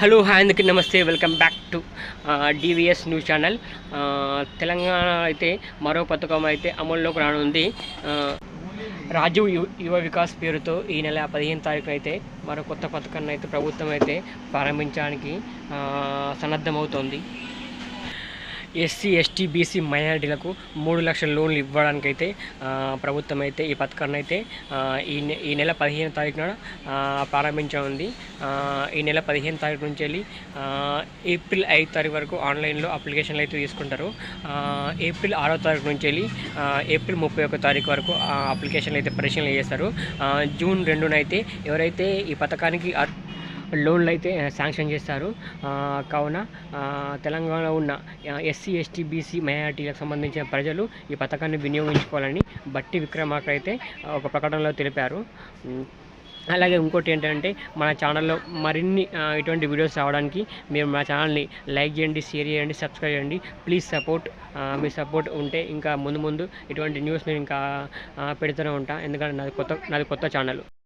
Hello hi అందరికీ నమస్తే. Welcome back to DVS news channel. Telangana అయితే మరో పథకం అయితే అమల్లోకి రానుంది. రాజీవ్ యువ యువ వికాస్ పేరుతో ఈ నెల పదిహేను తారీఖున అయితే మరో కొత్త పథకాన్ని అయితే ప్రభుత్వం అయితే ప్రారంభించడానికి సన్నద్ధమవుతోంది. ఎస్సీ ఎస్టీ బీసీ మైనారిటీలకు మూడు లక్షల లోన్లు ఇవ్వడానికైతే అయితే ప్రభుత్వం అయితే ఈ పథకాన్ని అయితే ఈ నె ఈ నెల పదిహేను తారీఖున ప్రారంభించనుంది. ఈ నెల పదిహేను తారీఖు నుంచి వెళ్ళి ఏప్రిల్ ఐదు తారీఖు వరకు ఆన్లైన్లో అప్లికేషన్లు అయితే తీసుకుంటారు. ఏప్రిల్ ఆరో తారీఖు నుంచి వెళ్ళి ఏప్రిల్ ముప్పై ఒక తారీఖు వరకు ఆ అప్లికేషన్లు అయితే పరిశీలన చేస్తారు. జూన్ రెండున అయితే ఎవరైతే ఈ పథకానికి లోన్లు అయితే శాంక్షన్ చేస్తారు. కావున తెలంగాణలో ఉన్న ఎస్సీ ఎస్టీ బీసీ మైనార్టీలకు సంబంధించిన ప్రజలు ఈ పథకాన్ని వినియోగించుకోవాలని బట్టి విక్రమార్క అయితే ఒక ప్రకటనలో తెలిపారు. అలాగే ఇంకోటి ఏంటంటే మన ఛానల్లో మరిన్ని ఇటువంటి వీడియోస్ రావడానికి మీరు మా ఛానల్ని లైక్ చేయండి షేర్ చేయండి సబ్స్క్రైబ్ చేయండి. ప్లీజ్ సపోర్ట్ మీ సపోర్ట్ ఉంటే ఇంకా ముందు ముందు ఇటువంటి న్యూస్ నేను ఇంకా పెడుతూనే ఉంటాను ఎందుకంటే నాది కొత్త నాది కొత్త ఛానల్.